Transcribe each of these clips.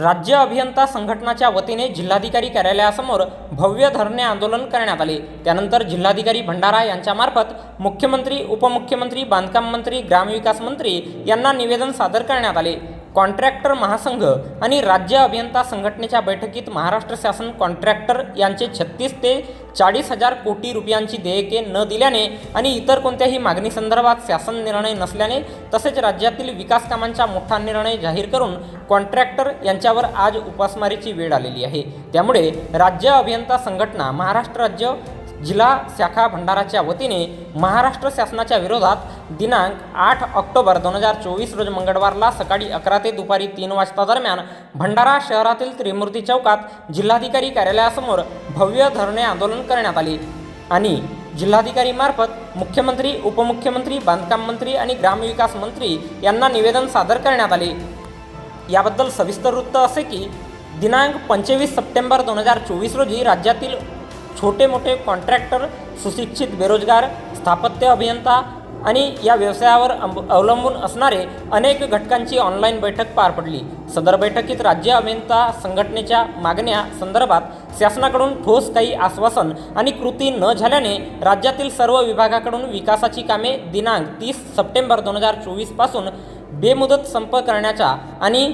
राज्य अभियंता संघटनाच्या वतीने जिल्हाधिकारी कार्यालयासमोर भव्य धरणे आंदोलन करण्यात आले. त्यानंतर जिल्हाधिकारी भंडारा यांच्यामार्फत मुख्यमंत्री उपमुख्यमंत्री बांधकाम मंत्री ग्रामविकास मंत्री यांना निवेदन सादर करण्यात आले. कॉन्ट्रॅक्टर महासंघ आणि राज्य अभियंता संघटनेच्या बैठकीत महाराष्ट्र शासन कॉन्ट्रॅक्टर यांचे छत्तीस ते चाळीस हजार कोटी रुपयांची देयके न दिल्याने आणि इतर कोणत्याही मागणीसंदर्भात शासन निर्णय नसल्याने तसेच राज्यातील विकास कामांचा मोठा निर्णय जाहीर करून कॉन्ट्रॅक्टर यांच्यावर आज उपासमारीची वेळ आलेली आहे. त्यामुळे राज्य अभियंता संघटना महाराष्ट्र राज्य जिल्हा शाखा भंडाराच्या वतीने महाराष्ट्र शासनाच्या विरोधात दिनांक आठ ऑक्टोबर दोन हजार चोवीस रोज मंगळवारला सकाळी अकरा ते दुपारी तीन वाजता दरम्यान भंडारा शहरातील त्रिमूर्ती चौकात जिल्हाधिकारी कार्यालयासमोर भव्य धरणे आंदोलन करण्यात आले आणि जिल्हाधिकारीमार्फत मुख्यमंत्री उपमुख्यमंत्री बांधकाम मंत्री आणि ग्रामविकास मंत्री यांना निवेदन सादर करण्यात आले. याबद्दल सविस्तर वृत्त असे की दिनांक पंचवीस सप्टेंबर दोन हजार चोवीस रोजी राज्यातील छोटे मोठे कॉन्ट्रॅक्टर सुशिक्षित बेरोजगार स्थापत्य अभियंता आणि या व्यवसायावर अंब- अवलंबून असणारे अनेक घटकांची ऑनलाईन बैठक पार पडली. सदर बैठकीत राज्य अभियंता संघटनेच्या मागण्या संदर्भात शासनाकडून ठोस काही आश्वासन आणि कृती न झाल्याने राज्यातील सर्व विभागाकडून विकासाची कामे दिनांक तीस सप्टेंबर दोन हजार चोवीसपासून बेमुदत संप करण्याचा आणि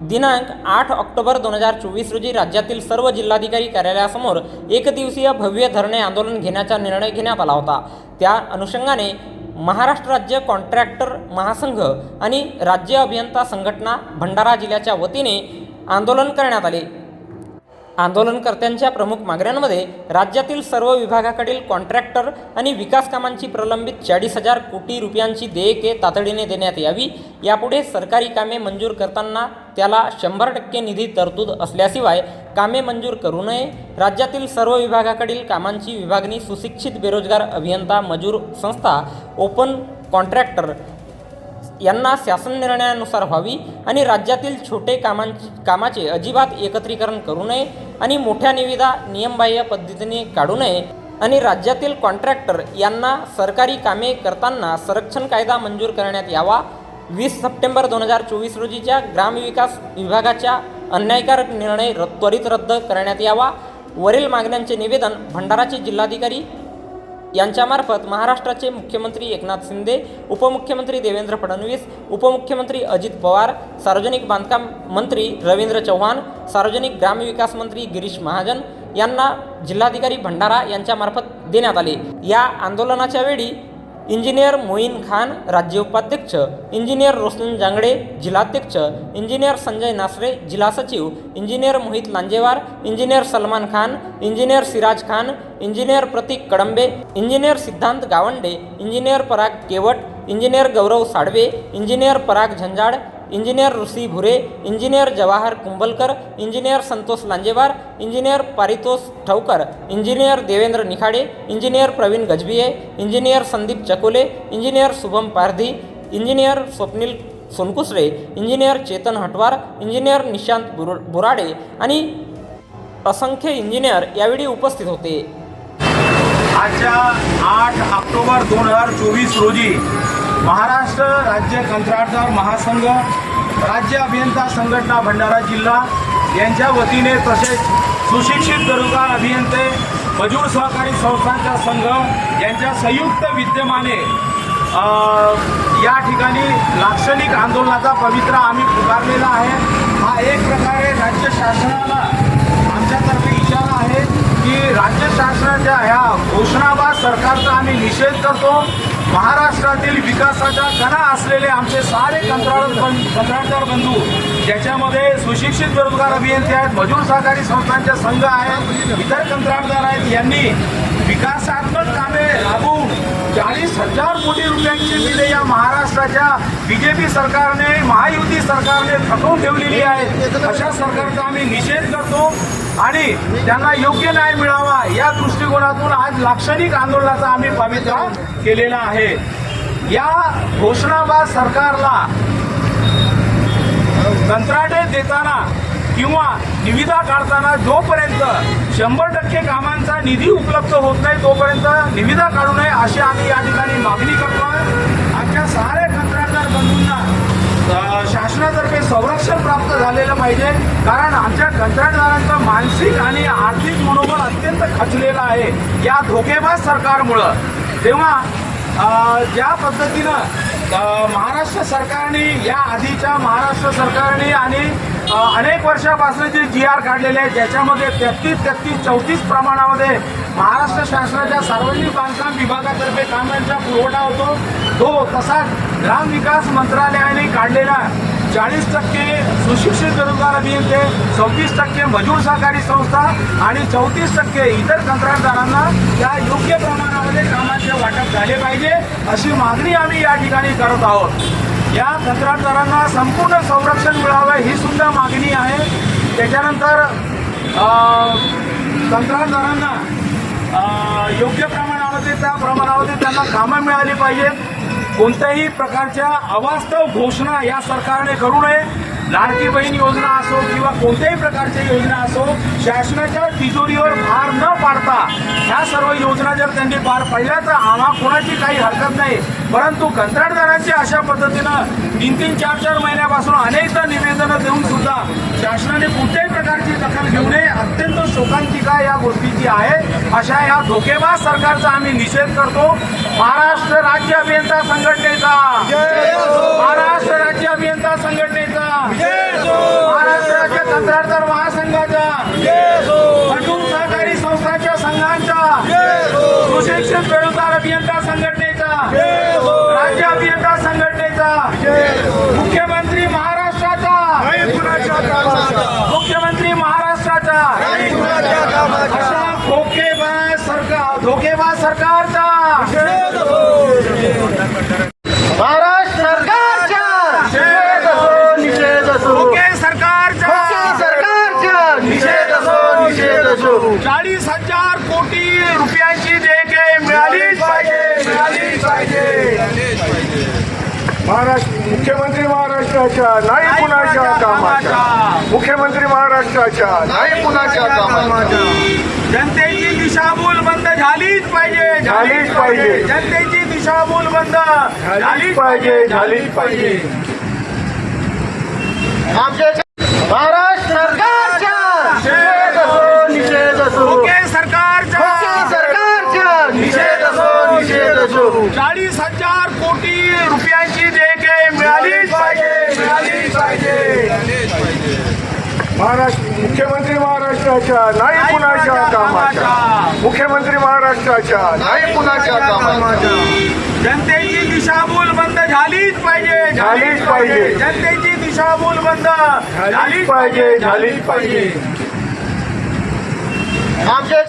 दिनांक आठ ऑक्टोबर दोन हजार चोवीस रोजी राज्यातील सर्व जिल्हाधिकारी कार्यालयासमोर एकदिवसीय भव्य धरणे आंदोलन घेण्याचा निर्णय घेण्यात आला होता. त्या अनुषंगाने महाराष्ट्र राज्य कॉन्ट्रॅक्टर महासंघ आणि राज्य अभियंता संघटना भंडारा जिल्ह्याच्या वतीने आंदोलन करण्यात आले. आंदोलनकर्त्यांच्या प्रमुख मागण्यांमध्ये राज्यातील सर्व विभागाकडील कॉन्ट्रॅक्टर आणि विकास कामांची प्रलंबित चाळीस हजार कोटी रुपयांची देयके तातडीने देण्यात यावी. यापुढे सरकारी कामे मंजूर करताना त्याला शंभर टक्के निधी तरतूद असल्याशिवाय कामे मंजूर करू नये. राज्यातील सर्व विभागाकडील कामांची विभागणी सुशिक्षित बेरोजगार अभियंता मजूर संस्था ओपन कॉन्ट्रॅक्टर यांना शासन निर्णयानुसार व्हावी आणि राज्यातील छोटे कामांची कामाचे अजिबात एकत्रीकरण करू नये आणि मोठ्या निविदा नियमबाह्य पद्धतीने काढू नये आणि राज्यातील कॉन्ट्रॅक्टर यांना सरकारी कामे करताना संरक्षण कायदा मंजूर करण्यात यावा. वीस सप्टेंबर दोन हजार चोवीस रोजीच्या ग्रामविकास विभागाच्या अन्यायकारक निर्णय र त्वरित रद्द करण्यात यावा. वरील मागण्यांचे निवेदन भंडाराचे जिल्हाधिकारी यांच्यामार्फत महाराष्ट्राचे मुख्यमंत्री एकनाथ शिंदे उपमुख्यमंत्री देवेंद्र फडणवीस उपमुख्यमंत्री अजित पवार सार्वजनिक बांधकाम मंत्री रवींद्र चव्हाण सार्वजनिक ग्रामविकास मंत्री गिरीश महाजन यांना जिल्हाधिकारी भंडारा यांच्यामार्फत देण्यात आले. या आंदोलनाच्या वेळी इंजिनियर मोईन खान राज्य उपाध्यक्ष. इंजिनियर रोशन जांगडे जिल्हाध्यक्ष इंजिनियर संजय नासरे जिल्हा सचिव. Engineer Mohit Lanjewar engineer Salman Khan engineer Siraj Khan engineer Prateek Kadambe engineer Siddhant Gawande engineer Parag Kewat engineer Gaurav Sadwe engineer Parag Zanzad engineer Rishi Bhure engineer Jawahar Kumbhalkar engineer Santosh Lanjewar engineer Paritosh Thawkar engineer Devendra Nikhade engineer Praveen Gajbhiye engineer Sandeep Chakole engineer Shubham Pardhi engineer Swapnil Sonkusare engineer Chetan Hatwar engineer Nishant Bur Burade आणि असंख्य engineer यावेळी उपस्थित होते. आजच्या आठ October दोन हजार चोवीस रोजी महाराष्ट्र राज्य कंत्राटदार महासंघ राज्य अभियंता संघटना भंडारा जिल्हा यांच्या वतीने तसेच सुशिक्षित बेरोजगार अभियंते मजूर सहकारी संस्थांचा संघ यांच्या संयुक्त विद्यमाने या ठिकाणी लाक्षणिक आंदोलनाचा पवित्र आम्ही पुकारलेला आहे. हा एक प्रकारे राज्य शासनाला आमच्यातर्फे इशारा आहे की राज्य शासनाच्या ह्या घोषणाबाद सरकारचा आम्ही निषेध करतो. महाराष्ट्रातील विकासाच्या कणा असलेले आमचे सारे कंत्राट कंत्राटदार बंधू ज्याच्यामध्ये सुशिक्षित बेरोजगार अभियंते आहेत मजूर सहकारी संस्थांचे संघ आहेत इतर कंत्राटदार आहेत यांनी विकासात्मक कामे राबवून चाळीस हजार कोटी रुपयांची बिले या महाराष्ट्राच्या बीजेपी सरकारने महायुती सरकारने थकवून ठेवलेली आहेत अशा सरकारचा आम्ही निषेध करतो आणि त्यांना योग्य न्याय मिळावा या दृष्टिकोनातून आज लाक्षणिक आंदोलनाचा आम्ही पवित्र केलेला आहे. या घोषणाबाद सरकारला कंत्राटे देताना किंवा निविदा काढताना जोपर्यंत शंभर टक्के कामांचा निधी उपलब्ध होत नाही तोपर्यंत निविदा काढू नये अशी आम्ही या ठिकाणी मागणी करतो. आमच्या सारे कंत्राटदार बंधूंना शासनातर्फे संरक्षण प्राप्त झालेलं पाहिजे कारण आमच्या कंत्राटदारांचं मानसिक आणि आर्थिक मनोबल अत्यंत खचलेलं आहे. या धोकेबाज सरकारमुळं. तेव्हा ज्या पद्धतीनं महाराष्ट्र सरकारने या आधीच्या महाराष्ट्र सरकारने आणि अनेक वर्षापासून जे जी आर काढलेले आहेत ज्याच्यामध्ये तेहतीस तेहतीस चौतीस प्रमाणामध्ये महाराष्ट्र शासनाच्या सार्वजनिक बांधकाम विभागातर्फे कामांचा पुरवठा होतो. तो तसा ग्रामविकास मंत्रालयाने काढलेला चाळीस टक्के सुशिक्षित बेरोजगार अभियंते सव्वीस टक्के मजूर सहकारी संस्था आणि चौतीस टक्के इतर कंत्राटदारांना त्या योग्य प्रमाणामध्ये कामाचे वाटप झाले पाहिजे अशी मागणी आम्ही या ठिकाणी करत आहोत. या कंत्राटदारांना संपूर्ण संरक्षण मिळावं ही सुद्धा मागणी आहे. त्याच्यानंतर कंत्राटदारांना योग्य प्रमाणामध्ये त्या प्रमाणामध्ये त्यांना कामं मिळाली पाहिजेत. कोणत्याही प्रकारच्या अवास्तव घोषणा या सरकारने करू नये. लाडकी बहीण योजना असो किंवा कोणत्याही प्रकारच्या योजना असो शासनाच्या तिजोरीवर भार न पाडता ह्या सर्व योजना जर त्यांनी पार पाडल्या तर आम्हा कोणाची काही हरकत नाही. परंतु कंत्राटदारांची अशा पद्धतीनं तीन तीन चार चार महिन्यापासून अनेकदा निवेदनं देऊन सुद्धा शासनाने कोणत्याही प्रकारची दखल घेऊ नये. अत्यंत शोकांतिका या गोष्टीची आहे अशा या धोकेबाज सरकारचा आम्ही निषेध करतो. महाराष्ट्र राज्य अभियंता संघटनेचा. महाराष्ट्र राज्य अभियंता संघटनेचा. महाराष्ट्र राज्य कंत्राटदार महासंघाचा. मजूर सहकारी संस्थांच्या संघांचा. सुशिक्षित बेरोजगार अभियंता संघटनेचा राज्य अभियंता संघटनेचा मुख्यमंत्री महाराष्ट्राचा मुख्यमंत्री महाराष्ट्राचा अशा धोकेबाज सरकार धोकेबाज सरकारचा. महाराष्ट्र सरकारच्या. निषेध असो निषेध असो. धोके सरकारचा सरकारच्या. निषेध असो निषेध असो. चाळीस हजार कोटी रुपयांची देयके मिळालीच पाहिजे मिळालीच पाहिजे. महाराष्ट्र मुख्यमंत्री महाराष्ट्राच्या नाही कुणाच्या कामाच्या. मुख्यमंत्री महाराष्ट्राच्या नाही कुणाच्या कामाच्या जनतेची दिशाभूल बंद झालीच पाहिजे झालीच पाहिजे. जनतेची दिशाभूल बंद. झालीच पाहिजे झालीच पाहिजे. आमच्या महाराष्ट्र सरकारच्या. निषेध असो निषेध असो. धोके सरकारचा सरकारच्या. निषेध असो निषेध असो चाळीस हजार कोटी रुपयांची देयके मिळालीच पाहिजे. मिळालीच पाहिजे. महाराष्ट्र मुख्यमंत्री महाराष्ट्राच्या नाही कुणाच्या कामाच्या. मुख्यमंत्री महाराष्ट्राच्या नाही कुणाच्या कामाच्या. जनतेची दिशाभूल बंद झालीच पाहिजे झालीच पाहिजे. जनतेची दिशाभूल बंद झालीच पाहिजे झालीच पाहिजे. आमच्या